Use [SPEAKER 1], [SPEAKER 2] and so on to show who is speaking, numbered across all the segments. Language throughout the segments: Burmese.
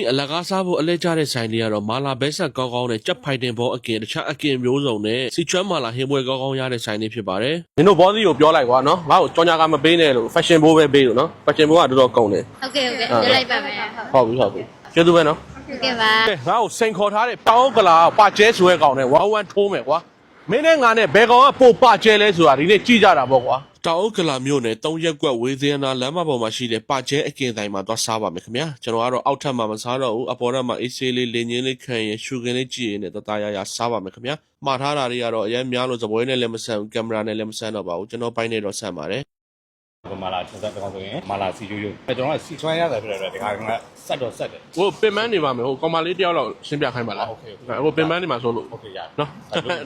[SPEAKER 1] ဒီအလကားစားဖို့အလဲကျတဲ့ဆိုင်တွေကတော့မာလာဘဲဆက်ကောင်းကောင်းနဲ့ကြက်ဖိုက်တင်ဘောအကင်တခြားအကင်မျိုးစုံနဲ့စီချွမ်းမာလာဟင်းပွဲကောင်းကောင်းရတဲ့ဆိုင်တွေဖြစ်ပါတယ်
[SPEAKER 2] နင်တို့ဘောစီကိုပြောလိုက်ကွာနော်ငါ့ကိုကြောင်ညာကမပေးနဲ့လို့ fashion ဘိုးပဲပေးလို့နော် fashion ဘိုးကတော်တော်ကုန်တယ်
[SPEAKER 3] ဟုတ်ကဲ့ဟုတ်ကဲ့ပြလိုက်ပါမယ်ဟုတ်
[SPEAKER 2] ဟုတ်ပြီဟုတ်ပြီကျေးဇူးပဲနော်
[SPEAKER 3] ဟုတ်ကဲ့ပါ
[SPEAKER 2] ကဲငါ့ကိုစိန်ခေါ်ထားတဲ့တောင်းကလာပါကျဲဆိုရဲကောင်နဲ့ဝါဝမ်းထိုးမယ်ကွာ မင်းနဲ့ငါနဲ့ဘယ်ကောင်ကပိုပါကျဲလဲဆိုတာဒီနေ့ကြည့်ကြတာပေါ့ကွာ
[SPEAKER 1] တောင်ဥက္ကလာမြို့နယ်တုံးရက်ကွက်ဝေးစင်းနာလမ်းမပေါ်မှာရှိတဲ့ပကျဲအကင်ဆိုင်မှာသွားစားပါမယ်ခင်ဗျာကျွန်တော်ကတော့အောက်ထပ်မှာမစားတော့ဘူးအပေါ်ထပ်မှာအေးဆေးလေးလင်းချင်းလေးခံရင်ရှူကင်လေးကြည့်ရင်လည်းတသားရရစားပါမယ်ခင်ဗျာမှားထားတာတွေကတော့အရင်များလို့သပွဲနဲ့လည်းမဆန်ဘူးကင်မရာနဲ့လည်းမဆန်တော့ပါဘူးကျွန်တော်ပိုင်းနဲ့တော့ဆန်ပါတယ်
[SPEAKER 4] ကမာလာချက်ဆက်တော့ဆိုရင်မာလာစီရိုးရိုးအဲကျွန်တော်ကစီချွမ်းရတယ်ဖြစ်တဲ့အတွက်ဒီခါကဆက်တော့ဆက်တယ်
[SPEAKER 2] ဟိုပင်မန်းနေပါမယ်ဟိုကောင်မလေးတယောက်တော့ရှင်းပြခိုင်းပါလား
[SPEAKER 4] โอเค
[SPEAKER 2] ဟိုပင်မန်းနေမှာဆိုလို့
[SPEAKER 4] โอเคရ
[SPEAKER 2] တ
[SPEAKER 4] ယ်နော်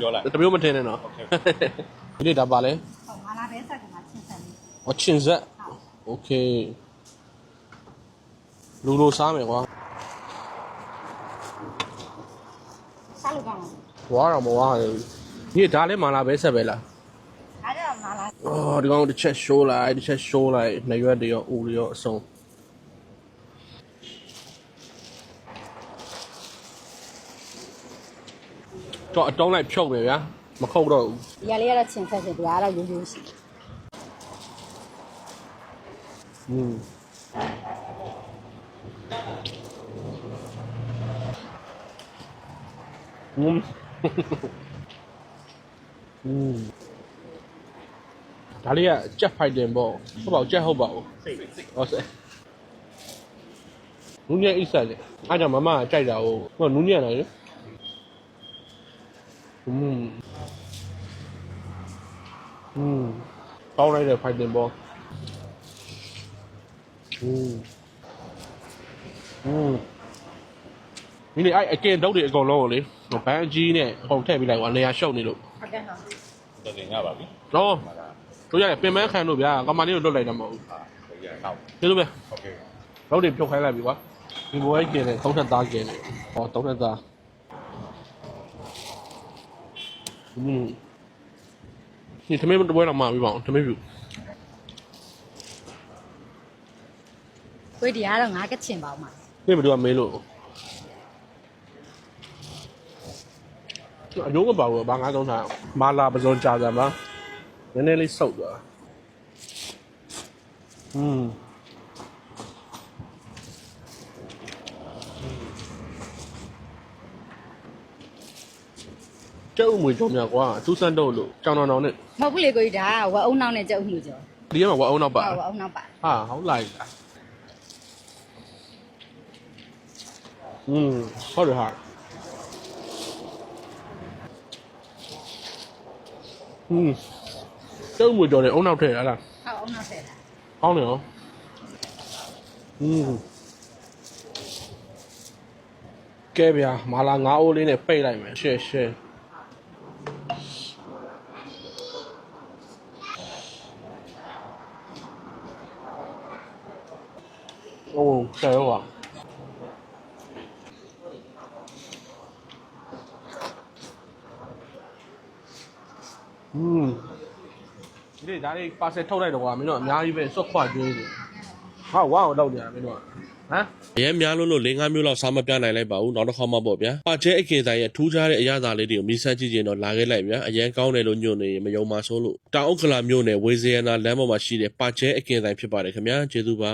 [SPEAKER 4] ပြောလိုက်
[SPEAKER 2] တမျိုးမထင်နဲ့နော်
[SPEAKER 4] โอเค
[SPEAKER 2] ဒီနေ့ဒါပါလဲ
[SPEAKER 5] မာလာပဲဆက်ကမှာချင်းဆက်လေး
[SPEAKER 2] ဟောချင်းဆက်โอเคလူလိုစားမယ်ကွာ
[SPEAKER 5] စားလို့ကောင်း
[SPEAKER 2] ဝါတော့မဝါဘူးဒီဒါလည်းမာလာပဲဆက်ပဲလား
[SPEAKER 5] ထားလား
[SPEAKER 2] အော်ဒီကောင်တစ်ချက်ရှိုးလိုက်တစ်ချက်ရှိုးလိုက်နှရွက်တွေရောဦးတွေရောအဆုံးတော့အတုံးလိုက်ဖြုတ်နေဗျာမခုတ်တော့ဘူး
[SPEAKER 5] ဒီကလေးကတော့ချင်ဆက်ချင်တရားတော့ရိုးရိုးရှိ
[SPEAKER 2] อืมอืมอืม ဒါလေးကကြက်ဖိုက်တင်ပေါ့ဟုတ်ပါဘူးကြက်ဟုတ်ပါဘူး
[SPEAKER 4] စိတ်
[SPEAKER 2] ဟုတ်စိတ်နူးညံ့အိတ်ဆက်လေအားကြောင့်မမကကြိုက်တာဟုတ်ဟောနူးညံ့လာလေอืมอืมပေါင်းလိုက်တဲ့ဖိုက်တင်ပေါ့อืมอืมဒီလေအဲ့အကင်တုတ်တွေအကုန်လုံးကိုလေဘန်ကြီးနဲ့ဟောင်ထည့်ပြီးလိုက်ကွာနေရာရှုပ်နေလို့
[SPEAKER 5] ဟုတ်ကဲ့ဟာ
[SPEAKER 4] တော်တင်ရပါပြီ
[SPEAKER 2] တော့
[SPEAKER 4] မှန်လား
[SPEAKER 2] တို့ရရင်ပင်မခံလို့ဗျာကောင်မလေးကိုလွတ်လိုက်တယ်မဟုတ်ဟာ
[SPEAKER 4] ဟုတ်ရအောင်ဘူး
[SPEAKER 2] ကျေးဇူးပဲ
[SPEAKER 4] ဟုတ်ကဲ့
[SPEAKER 2] လောက်တွေပြုတ်ခိုင်းလိုက်ပြီကွာဒီဘွယ်ကျင်းတယ်သုံးထပ်သားကျင်းတယ်ဟောသုံးထပ်သားอืมဒီသမီးတို့ဘွယ်တော့မှာပြီပေါ့သမီးပြု
[SPEAKER 5] တ်ဝေးဒီကတော့ငါကချ
[SPEAKER 2] င်ပါဦးမှာသမီးတို့ကမေးလို့ အယုံကပါဘူးဘာငါးသုံးထားမာလာပစုံကြာကြမှာနည်းနည်းလေးစုပ်သွားอืมကျုပ်အမွေကြောင့်များကွာသူစမ်းတော့လို့ကြောင်တောင်တောင်နဲ့
[SPEAKER 5] မဟုတ်ဘူးလေကိုကြီးဒါဝအုံနောက်နဲ့ကြက်ဥမှုကြော
[SPEAKER 2] ဒီကမှာဝအောင်တော့ပါ
[SPEAKER 5] ဟုတ်ဝအုံနောက်ပါ
[SPEAKER 2] ဟာဟုတ်လိုက်လားอืมဟုတ်တယ်ဟာ ဟင်းတုံးမွေကြော်တယ်အုံနောက်ထည့်ရလား
[SPEAKER 5] ဟုတ်အောင်နောက်ထည့်တာ
[SPEAKER 2] ဟောင်းတယ်ရောဟင်းကဲဗျာမာလာငါးအိုးလေးနဲ့ပိတ်လိုက်မယ်ရှယ်ရှယ်哦，加油啊！ อืมဒီနေ့ဒါလေးပါဆယ်ထုတ်လိုက်တော့ကွာမင်းတို့အများကြီးပဲစွတ်ခွကျွေးတယ်ဟာဝါအောင်တော့နေတာမင်းတို့ကဟမ်
[SPEAKER 1] အရင်များလို့လို့၄၅မျိုးလောက်စားမပြနိုင်လိုက်ပါဘူးနောက်တစ်ခါမှပေါ့ဗျာပကျဲအကင်ဆိုင်ရဲ့ထူးခြားတဲ့အရသာလေးတွေကိုမြည်ဆန်းကြည့်ကြရင်တော့လာခဲ့လိုက်ဗျာအရင်ကောင်းတယ်လို့ညွှန်နေရင်မယုံပါဆိုလို့တောင်ဥက္ကလာမြို့နယ်ဝေဇယနာလမ်းပေါ်မှာရှိတဲ့ပကျဲအကင်ဆိုင်ဖြစ်ပါတယ်ခင်ဗျာကျေးဇူးပါ